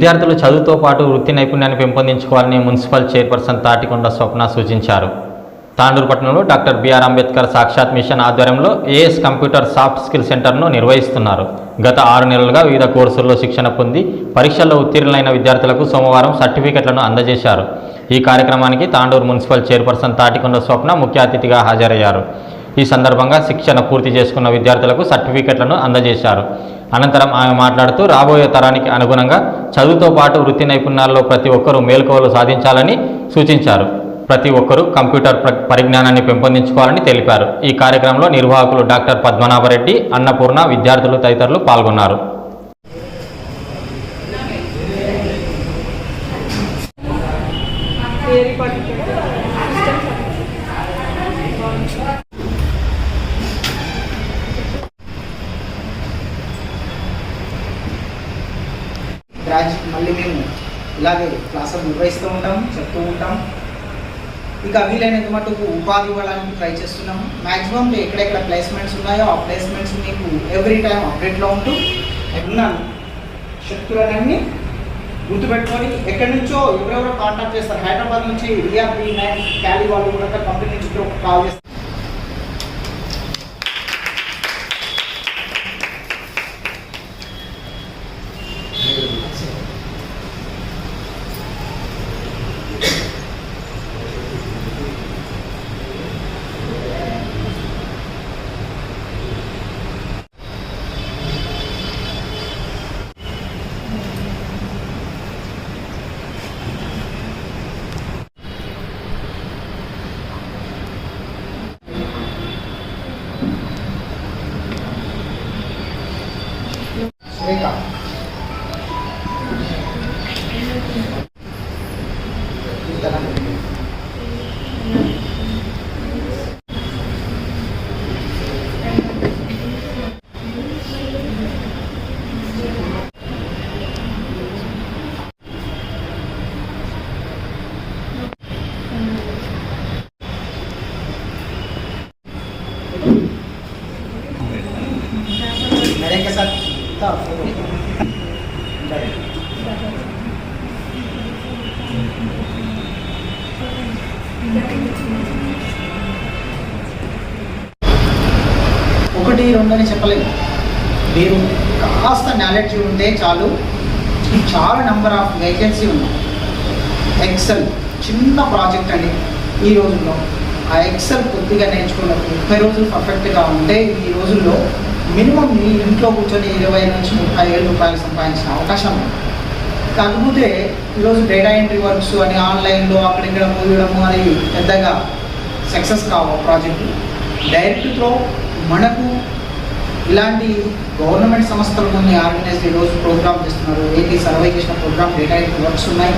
విద్యార్థులు చదువుతో పాటు వృత్తి నైపుణ్యాన్ని పెంపొందించుకోవాలని మున్సిపల్ చైర్పర్సన్ తాటికొండ స్వప్న సూచించారు. తాండూరు పట్టణంలో డాక్టర్ బిఆర్ అంబేద్కర్ సాక్షాత్ మిషన్ ఆధ్వర్యంలో ఏఎస్ కంప్యూటర్ సాఫ్ట్ స్కిల్ సెంటర్ను నిర్వహిస్తున్నారు. గత ఆరు నెలలుగా వివిధ కోర్సుల్లో శిక్షణ పొంది పరీక్షల్లో ఉత్తీర్ణులైన విద్యార్థులకు సోమవారం సర్టిఫికెట్లను అందజేశారు. ఈ కార్యక్రమానికి తాండూరు మున్సిపల్ చైర్పర్సన్ తాటికొండ స్వప్న ముఖ్య అతిథిగా హాజరయ్యారు. ఈ సందర్భంగా శిక్షణ పూర్తి చేసుకున్న విద్యార్థులకు సర్టిఫికెట్లను అందజేశారు. అనంతరం ఆమె మాట్లాడుతూ రాబోయే తరానికి అనుగుణంగా చదువుతో పాటు వృత్తి నైపుణ్యాల్లో ప్రతి ఒక్కరూ మేల్కోవలు సాధించాలని సూచించారు. ప్రతి ఒక్కరూ కంప్యూటర్ పరిజ్ఞానాన్ని పెంపొందించుకోవాలని తెలిపారు. ఈ కార్యక్రమంలో నిర్వాహకులు డాక్టర్ పద్మనాభరెడ్డి అన్నపూర్ణ విద్యార్థులు తదితరులు పాల్గొన్నారు. థియరీ బ్రాంచ్ మళ్ళీ మేము ఇలాగే క్లాసులు నిర్వహిస్తూ ఉంటాం చెప్తూ ఉంటాం. ఇక వీలైనంత మటుకు ఉపాధి ఇవ్వడానికి ట్రై చేస్తున్నాము. మ్యాక్సిమం ఎక్కడెక్కడ ప్లేస్మెంట్స్ ఉన్నాయో ఆ ప్లేస్మెంట్స్ మీకు ఎవ్రీ టైం అప్డేట్లో ఉంటూ ఉన్న శక్తులన్నీ గుర్తుపెట్టుకొని ఎక్కడి నుంచో ఎవరెవరో కాంటాక్ట్ చేస్తారు? హైదరాబాద్ నుంచి విఆర్పి నైన్ క్యాలీ వాళ్ళు కూడా కంపెనీ నుంచి కాల్ చేస్తారు. ఒకటి రెండు చెప్పలేదు. మీరు కాస్త నాలెడ్జ్ ఉంటే చాలు. ఈ చాలా నెంబర్ ఆఫ్ వేకెన్సీ ఉన్నాయి ఎక్సెల్ చిన్న ప్రాజెక్ట్ అండి. ఈ రోజుల్లో ఆ ఎక్సెల్ కొద్దిగా నేర్చుకున్న ముప్పై రోజులు పర్ఫెక్ట్గా ఉంటే ఈ రోజుల్లో మినిమం మీ ఇంట్లో కూర్చొని ఇరవై నుంచి ముప్పై వేల రూపాయలు సంపాదించిన అవకాశం ఉంది. కాకపోతే ఈరోజు డేటా ఎంట్రీ వర్క్స్ అని ఆన్లైన్లో అక్కడ ఇక్కడ పోయడము అది పెద్దగా సక్సెస్ కావు ప్రాజెక్టు డైరెక్ట్తో మనకు ఇలాంటి గవర్నమెంట్ సంస్థలు కొన్ని ఆర్గనైజ్ ఈరోజు ప్రోగ్రామ్ చేస్తున్నారు. ఏంటి సర్వే చేసిన ప్రోగ్రామ్ డేటా ఎంట్రీ వర్క్స్ ఉన్నాయి.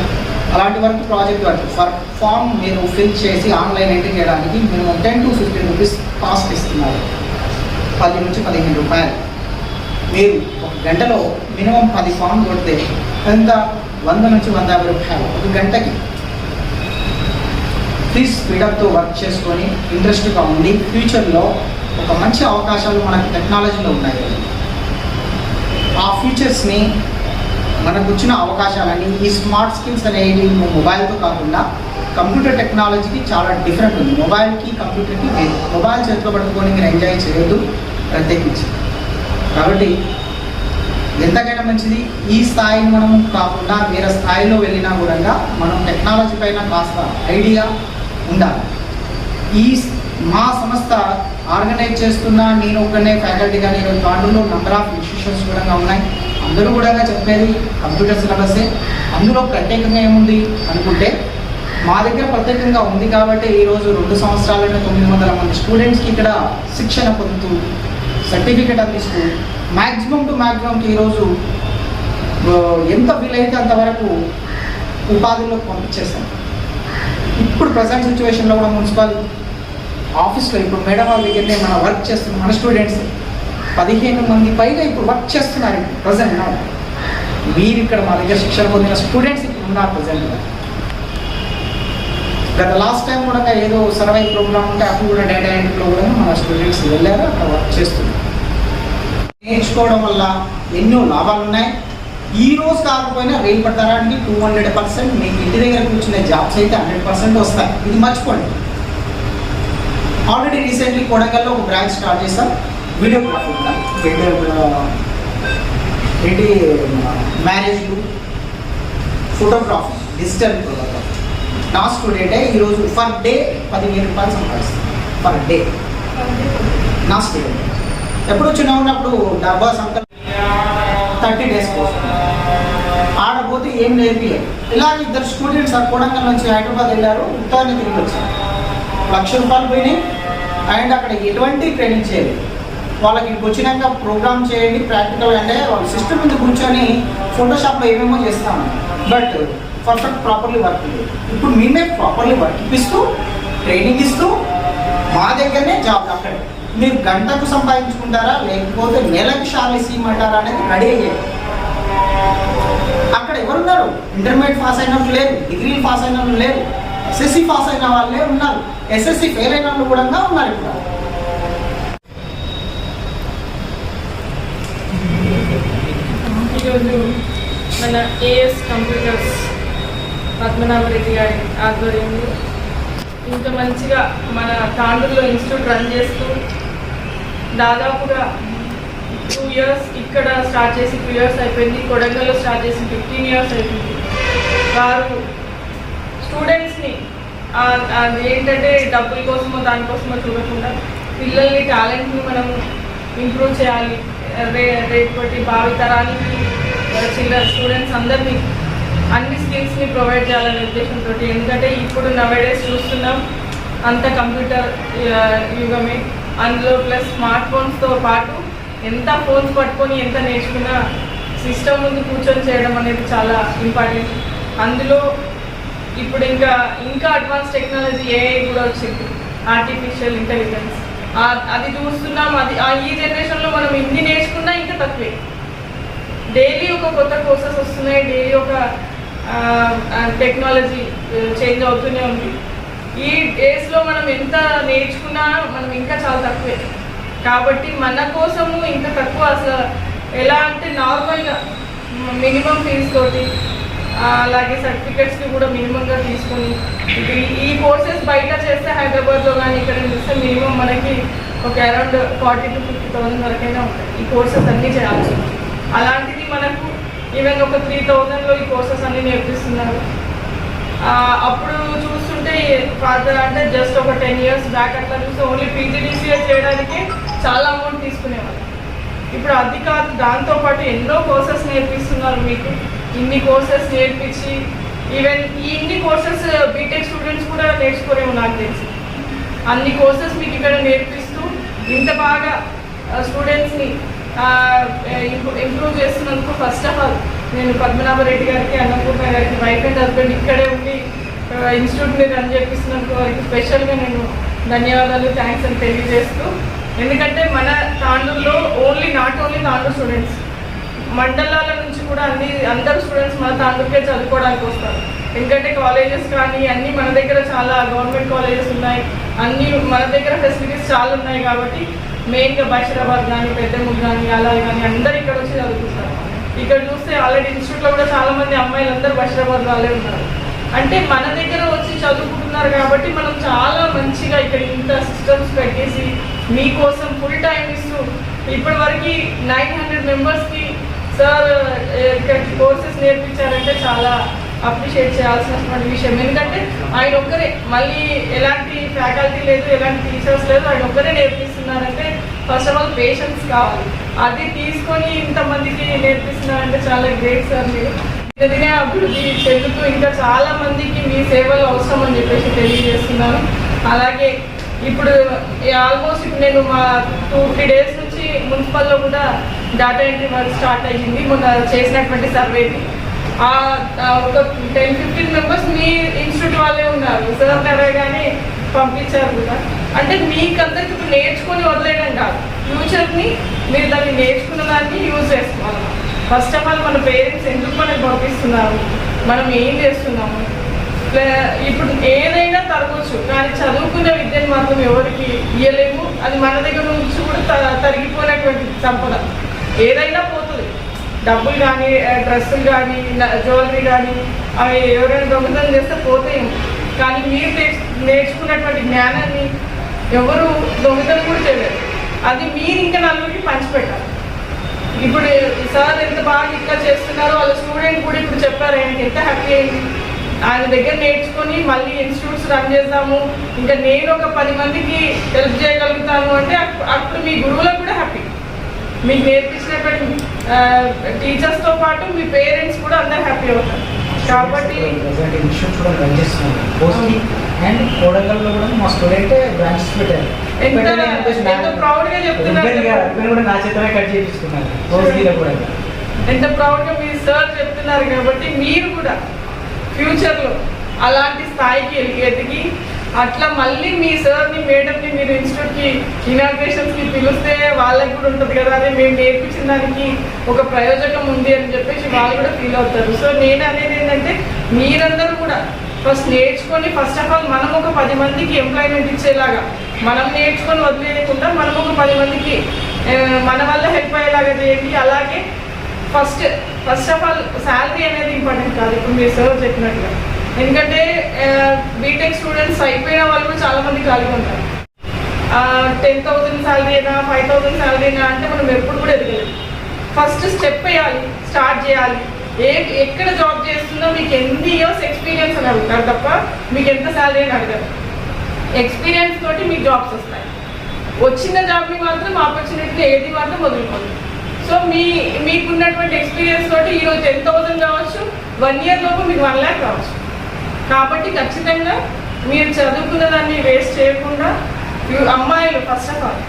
అలాంటి work project work for form మీరు ఫిల్ చేసి ఆన్లైన్ ఎంట్రీ చేయడానికి minimum ten to fifteen rupees cost ఇస్తున్నారు. పది నుంచి పదిహేను రూపాయలు. మీరు ఒక గంటలో మినిమం పది ఫామ్ కొడితే ఎంత? వంద నుంచి వంద యాభై రూపాయలు ఒక గంటకి. ప్లీజ్ స్పీడప్తో వర్క్ చేసుకొని ఇంట్రెస్ట్గా ఉండి ఫ్యూచర్లో ఒక మంచి అవకాశాలు మనకు టెక్నాలజీలో ఉన్నాయి. ఆ ఫీచర్స్ని మనకు వచ్చిన అవకాశాలని ఈ స్మార్ట్ స్కిల్స్ అనేవి మొబైల్తో కాకుండా కంప్యూటర్ టెక్నాలజీకి చాలా డిఫరెంట్ ఉంది. మొబైల్కి కంప్యూటర్కి లేదు. మొబైల్ చేతిలో పట్టుకొని మీరు ఎంజాయ్ చేయొద్దు ప్రత్యేకించి. కాబట్టి ఎంతకైనా మంచిది. ఈ స్థాయిని మనం కాకుండా వేరే స్థాయిలో వెళ్ళినా కూడా మనం టెక్నాలజీ పైన కాస్త ఐడియా ఉండాలి. ఈ మా సంస్థ ఆర్గనైజ్ చేస్తున్న నేను ఒకనే ఫ్యాకల్టీగా నేను ఈరోజు దాంట్లో నంబర్ ఆఫ్ ఇన్స్టిట్యూషన్స్ కూడా ఉన్నాయి. అందరూ కూడా చెప్పేది కంప్యూటర్ సిలబసే అందులో ప్రత్యేకంగా ఏముంది అనుకుంటే మా దగ్గర ప్రత్యేకంగా ఉంది కాబట్టి ఈరోజు రెండు సంవత్సరాలైన తొమ్మిది వందల మంది స్టూడెంట్స్కి ఇక్కడ శిక్షణ పొందుతూ సర్టిఫికేట్ అందిస్తూ మ్యాక్సిమం టు మ్యాక్సిమంకి ఈరోజు ఎంత వీలైతే అంతవరకు ఉపాధిలో పంపించేస్తాం. ఇప్పుడు ప్రజెంట్ సిచ్యువేషన్లో కూడా మున్సిపల్ ఆఫీస్లో ఇప్పుడు మేడం వాళ్ళ దగ్గరనే మన వర్క్ చేస్తున్న మన స్టూడెంట్స్ పదిహేను మంది పైగా ఇప్పుడు వర్క్ చేస్తున్నారు ప్రజెంట్ నా మీరు ఇక్కడ మా దగ్గర శిక్షణ పొందిన స్టూడెంట్స్ ఇప్పుడు ఉన్నారు ప్రజెంట్ గత లాస్ట్ టైం కూడా ఏదో సర్వే ప్రోగ్రామ్ ఉంటే అప్పుడు కూడా డేటా ఎంట్రీలో కూడా మన స్టూడెంట్స్ వెళ్ళారు అక్కడ వర్క్ చేస్తున్నారు. నేర్చుకోవడం వల్ల ఎన్నో లాభాలు ఉన్నాయి. ఈ రోజు కాకపోయినా రేపటి తరానికి టూ హండ్రెడ్ పర్సెంట్ మీకు ఇంటి దగ్గర కూర్చునే జాబ్స్ అయితే హండ్రెడ్ పర్సెంట్ వస్తాయి. ఇది మర్చిపోండి. ఆల్రెడీ రీసెంట్లీ కొడంగల్లో ఒక బ్రాంచ్ స్టార్ట్ చేస్తాం వీడియోగ్రాఫీ వీడియో ఏంటి మ్యారేజ్లు ఫోటోగ్రఫీ డిజిటల్ ఫోటోగ్రఫీ నా స్టూడెంటే ఈరోజు పర్ డే పదివేల రూపాయలు సంపాదిస్తాను పర్ డే నా స్టూడెంట్ ఎప్పుడు చిన్న ఉన్నప్పుడు డబ్బా సంకల్ థర్టీ డేస్ కోసం. ఆడపోతే ఏం నేర్పిలేదు ఇలా ఇద్దరు స్టూడెంట్స్ ఆ కోడంగల్ నుంచి హైదరాబాద్ వెళ్ళారు. ఉత్తరాన్ని తిరిగి వచ్చారు. లక్ష రూపాయలు పోయినాయి. అండ్ అక్కడ ఎటువంటి ట్రైనింగ్ చేయలేదు. వాళ్ళకి వచ్చినాక ప్రోగ్రామ్ చేయండి ప్రాక్టికల్ అంటే వాళ్ళ సిస్టమ్ మీద కూర్చొని ఫోటోషాప్లో ఏమేమో చేస్తాము. బట్ పర్ఫెక్ట్ ప్రాపర్లీ వర్క్ లేదు. ఇప్పుడు మేమే ప్రాపర్లీ వర్క్ ఇప్పిస్తూ ట్రైనింగ్ ఇస్తూ మా దగ్గరనే జాబ్ అక్కడ. మీరు గంటకు సంపాదించుకుంటారా లేకపోతే నెలకు శాలరీ ఇమ్మంటారా అనేది రెడీ అయ్యేది అక్కడ ఎవరున్నారు? ఇంటర్మీడియట్ పాస్ అయిన లేరు డిగ్రీలు పాస్ అయిన లేరు. ఎస్ఎస్సి పాస్ అయిన వాళ్ళే ఉన్నారు. ఎస్ఎస్సి ఫెయిల్ అయిన వాళ్ళు కూడా ఉన్నారు ఇప్పుడు. ఈరోజు మన ఏఎస్ కంప్యూటర్స్ పద్మనాభరెడ్డి గారి ఆధ్వర్యంలో ఇంత మంచిగా మన తాండూరులో ఇన్స్టిట్యూట్ రన్ చేస్తూ దాదాపుగా టూ ఇయర్స్ ఇక్కడ స్టార్ట్ చేసి టూ ఇయర్స్ అయిపోయింది. కొడంగల్లో స్టార్ట్ చేసి ఫిఫ్టీన్ ఇయర్స్ అయిపోయింది. వారు స్టూడెంట్స్ అది ఏంటంటే డబ్బుల కోసమో దానికోసమో చూడకుండా పిల్లల్ని టాలెంట్ని మనం ఇంప్రూవ్ చేయాలి. రే రేపటి భావితరాలకి చిన్న స్టూడెంట్స్ అందరినీ అన్ని స్కిల్స్ని ప్రొవైడ్ చేయాలనే ఉద్దేశంతో ఎందుకంటే ఇప్పుడు నవేడేస్ చూస్తున్నాం అంత కంప్యూటర్ యుగమే. అందులో ప్లస్ స్మార్ట్ ఫోన్స్తో పాటు ఎంత ఫోన్స్ పట్టుకొని ఎంత నేర్చుకున్నా సిస్టమ్ ముందు కూర్చొని చేయడం అనేది చాలా ఇంపార్టెంట్. అందులో ఇప్పుడు ఇంకా ఇంకా అడ్వాన్స్ టెక్నాలజీ ఏఐ కూడా వచ్చింది. ఆర్టిఫిషియల్ ఇంటెలిజెన్స్ అది చూస్తున్నాం అది ఆ ఈ జనరేషన్లో మనం ఇన్ని నేర్చుకున్నా ఇంకా తక్కువే. డైలీ ఒక కొత్త కోర్సెస్ వస్తున్నాయి డైలీ ఒక టెక్నాలజీ చేంజ్ అవుతూనే ఉంది. ఈ డేస్లో మనం ఎంత నేర్చుకున్నా మనం ఇంకా చాలా తక్కువే. కాబట్టి మన కోసము ఇంకా తక్కువ అసలు. ఎలా అంటే నార్మల్గా మినిమం ఫీజు తోటి అలాగే సర్టిఫికెట్స్ని కూడా మినిమంగా తీసుకొని ఇది ఈ కోర్సెస్ బయట చేస్తే హైదరాబాద్లో కానీ ఇక్కడ చూస్తే మినిమం మనకి ఒక around forty to fifty thousand వరకైనా ఉంటాయి. ఈ కోర్సెస్ అన్నీ చేయాల్సి అలాంటిది మనకు ఈవెన్ ఒక త్రీ థౌజండ్లో ఈ కోర్సెస్ అన్నీ నేర్పిస్తున్నారు. అప్పుడు చూస్తుంటే ఫాదర్ అంటే జస్ట్ ఒక టెన్ ఇయర్స్ బ్యాక్ అట్లా చూస్తే ఓన్లీ పీజీడీసీఏ చేయడానికి చాలా అమౌంట్ తీసుకునేవాళ్ళు. ఇప్పుడు అది కాదు దాంతోపాటు ఎన్నో కోర్సెస్ నేర్పిస్తున్నారు మీకు. ఇన్ని కోర్సెస్ నేర్పించి ఈవెన్ ఈ ఇన్ని కోర్సెస్ బీటెక్ స్టూడెంట్స్ కూడా నేర్చుకోలేము నాకు తెలిసి. అన్ని కోర్సెస్ మీకు ఇక్కడ నేర్పిస్తూ ఇంత బాగా uh, స్టూడెంట్స్ని ఇంప్రూవ్ చేస్తున్నందుకు ఫస్ట్ ఆఫ్ ఆల్ నేను పద్మనాభరెడ్డి గారికి అన్నపూర్ణ గారికి వైఫ్ అండ్ హస్బెండ్ ఇక్కడే ఉండి ఇన్స్టిట్యూట్ని రన్ చేపిస్తున్నందుకు వారికి స్పెషల్గా నేను ధన్యవాదాలు థ్యాంక్స్ అని తెలియజేస్తూ ఎందుకంటే మన తాండూరులో only not only Tandur students మండలాల నుంచి కూడా అన్ని అందరు స్టూడెంట్స్ మన తాండూరుకే చదువుకోవడానికి వస్తారు. ఎందుకంటే కాలేజెస్ కానీ అన్నీ మన దగ్గర చాలా గవర్నమెంట్ కాలేజెస్ ఉన్నాయి. అన్నీ మన దగ్గర ఫెసిలిటీస్ చాలా ఉన్నాయి కాబట్టి మెయిన్గా బషీరాబాద్ కానీ పెద్దముగ్ కానీ అలా కానీ అందరు ఇక్కడ వచ్చి చదువుకుంటారు. ఇక్కడ చూస్తే ఆల్రెడీ ఇన్స్టిట్యూట్లో కూడా చాలా మంది అమ్మాయిలు అందరూ బషీరాబాద్ వాళ్ళే ఉన్నారు అంటే మన దగ్గర వచ్చి చదువుకుంటున్నారు కాబట్టి మనం చాలా మంచిగా ఇక్కడ ఇంత సిస్టమ్స్ పెట్టేసి మీకోసం ఫుల్ టైం ఇస్తూ ఇప్పటి వరకు నైన్ హండ్రెడ్ మెంబర్స్కి సార్ ఇక్కడ కోర్సెస్ నేర్పించారంటే చాలా అప్రిషియేట్ చేయాల్సినటువంటి విషయం. ఎందుకంటే ఆయన ఒక్కరే మళ్ళీ ఎలాంటి ఫ్యాకల్టీ లేదు ఎలాంటి టీచర్స్ లేదు ఆయన ఒక్కరే నేర్పిస్తున్నారంటే ఫస్ట్ ఆఫ్ ఆల్ పేషెన్స్ కావాలి. అది తీసుకొని ఇంతమందికి నేర్పిస్తున్నారంటే చాలా గ్రేట్ సార్ మీరు. దినదినే అభివృద్ధి చెందుతూ ఇంకా చాలా మందికి మీ సేవలు అవసరం అని చెప్పేసి తెలియజేస్తున్నాను. అలాగే ఇప్పుడు ఆల్మోస్ట్ ఇప్పుడు నేను మా టూ త్రీ డేస్ నుంచి మున్సిపల్లో కూడా డేటా ఎంట్రీ వర్క్ స్టార్ట్ అయ్యింది. మొన్న చేసినటువంటి సర్వేది ఆ ఒక టెన్ ఫిఫ్టీన్ మెంబర్స్ మీ ఇన్స్టిట్యూట్ వాళ్ళే ఉన్నారు. సార్ అడగగానే పంపించారు కూడా. అంటే మీకందరికి ఇప్పుడు నేర్చుకొని వదిలేయడం కాదు. ఫ్యూచర్ని మీరు దాన్ని నేర్చుకున్న దాన్ని యూజ్ చేసుకోవాలి. ఫస్ట్ ఆఫ్ ఆల్ మన పేరెంట్స్ ఎందుకు మనకి పంపిస్తున్నారు? మనం ఏం చేస్తున్నాము? ఇప్పుడు ఏదైనా తరగవచ్చు కానీ చదువుకున్న విద్యను మాత్రం ఎవరికి ఇయ్యలేము. అది మన దగ్గర నుంచి కూడా త- తరిగిపోయినటువంటి సంపద. ఏదైనా పోతుంది. డబ్బులు కానీ డ్రెస్సులు కానీ జ్యువెలరీ కానీ అవి ఎవరైనా దొంగతనం చేస్తే పోతాయి కానీ మీరు నేర్చుకున్నటువంటి జ్ఞానాన్ని ఎవరు దొంగతనం కూడా చేయలేరు. అది మీరు ఇంకా నలుగురికి పంచిపెట్టాలి. ఇప్పుడు సార్ ఎంత బాగా ఇట్లా చేస్తున్నారో వాళ్ళ స్టూడెంట్ కూడా ఇప్పుడు చెప్పారు ఆయనకి ఎంత హ్యాపీ అయింది. ఆయన దగ్గర నేర్చుకొని మళ్ళీ ఇన్స్టిట్యూట్స్ రన్ చేద్దాము ఇంకా నేను ఒక పది మందికి హెల్ప్ చేయగలుగుతాను అంటే అప్- అప్పుడు మీ గురువులకు కూడా హ్యాపీ మీకు నేర్పించినటువంటి టీచర్స్తో పాటు మీ పేరెంట్స్ కూడా అందరు హ్యాపీ అవుతారు. కాబట్టి ప్రజెంట్ ఇన్స్టిట్యూట్ కూడా రన్ చేస్తున్నాను అండ్ కోడంగల్లో కూడా మా స్టూడెంట్ బ్రాంచెస్ పెట్టారు. కూడా నా చేతనే కట్ కూడా. ఎంత ప్రౌడ్గా మీ సార్ చెప్తున్నారు కాబట్టి మీరు కూడా ఫ్యూచర్లో అలాంటి స్థాయికి ఎదిగి అట్లా మళ్ళీ మీ సార్ని మేడంని మీరు ఇన్స్టిట్యూట్కి ఇనాగ్రేషన్స్కి పిలిస్తే వాళ్ళకి కూడా ఉంటుంది కదా అదే మేము నేర్పించిన దానికి ఒక ప్రయోజకం ఉంది అని చెప్పేసి వాళ్ళు కూడా ఫీల్ అవుతారు. సో నేను అనేది ఏంటంటే మీరందరూ కూడా ఫస్ట్ నేర్చుకొని ఫస్ట్ ఆఫ్ ఆల్ మనం ఒక పది మందికి ఎంప్లాయ్మెంట్ ఇచ్చేలాగా మనం నేర్చుకొని వదిలేయకుండా మనం ఒక పది మందికి మన వల్ల హెల్ప్ అయ్యేలాగా చేయండి. అలాగే first first of all salary అనేది ఇంపార్టెంట్ కాదు. ఇప్పుడు మీరు సార్ చెప్పినట్టుగా. ఎందుకంటే బీటెక్ స్టూడెంట్స్ అయిపోయిన వాళ్ళు కూడా చాలా మంది ఖాళీగా ఉంటారు. టెన్ థౌసండ్ శాలరీ అయినా ఫైవ్ థౌసండ్ శాలరీ అయినా అంటే మనం ఎప్పుడు కూడా ఎదగలేదు ఫస్ట్ స్టెప్ వేయాలి స్టార్ట్ చేయాలి. ఏ ఎక్కడ జాబ్ చేస్తుందో మీకు ఎన్ని ఇయర్స్ ఎక్స్పీరియన్స్ అని అడుగుతారు తప్ప మీకు ఎంత శాలరీ అని అడగరు. ఎక్స్పీరియన్స్ తోటి మీకు జాబ్స్ వస్తాయి. వచ్చిన జాబ్ని మాత్రం ఆపర్చునిటీ ఏది మాత్రం వదులుకోండి సో మీ మీకున్నటువంటి ఎక్స్పీరియన్స్ తోటి ఈరోజు టెన్ థౌసండ్ కావచ్చు వన్ ఇయర్ లోపు మీకు వన్ ల్యాక్ కావచ్చు. కాబట్టి ఖచ్చితంగా మీరు చదువుకున్న దాన్ని వేస్ట్ చేయకుండా అమ్మాయిలు ఫస్ట్ ఆఫ్ ఆల్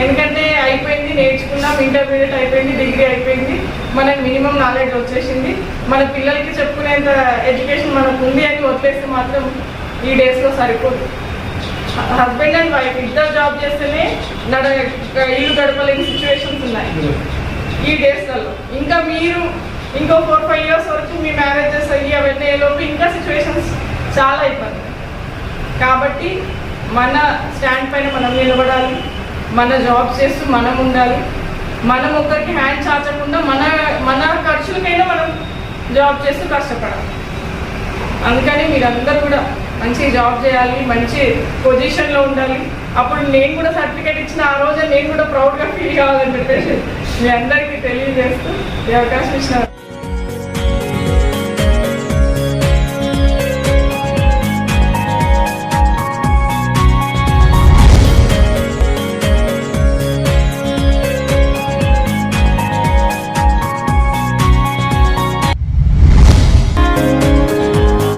ఎందుకంటే అయిపోయింది నేర్చుకున్నాం ఇంటర్మీడియట్ అయిపోయింది డిగ్రీ అయిపోయింది మనకు మినిమం నాలెడ్జ్ వచ్చేసింది. మన పిల్లలకి చెప్పుకునేంత ఎడ్యుకేషన్ మనకు ఉంది అని వదిలేస్తే మాత్రం ఈ డేస్లో సరిపోదు. హస్బెండ్ అండ్ వైఫ్ ఇద్దరు జాబ్ చేస్తేనే నడ ఇల్లు గడపలేని సిచ్యువేషన్స్ ఉన్నాయి. ఈ డేస్లలో. ఇంకా మీరు ఇంకో ఫోర్ ఫైవ్ ఇయర్స్ వరకు మీ మ్యారేజెస్ అయ్యి అవన్నీ లోపు ఇంకా సిచ్యువేషన్స్ చాలా ఇబ్బంది. కాబట్టి మన స్టాండ్ పైన మనం నిలబడాలి. మన జాబ్ చేస్తూ మనం ఉండాలి. మనం ఒక్కరికి హ్యాండ్ చాచకుండా మన మన ఖర్చులకైనా మనం జాబ్ చేస్తూ కష్టపడాలి. అందుకని మీరందరూ కూడా మంచి జాబ్ చేయాలి మంచి పొజిషన్లో ఉండాలి. అప్పుడు నేను కూడా సర్టిఫికేట్ ఇచ్చిన ఆ రోజే నేను కూడా ప్రౌడ్గా ఫీల్ కావాలని చెప్పేసి మీ అందరికీ తెలియజేస్తూ ఈ అవకాశం ఇచ్చిన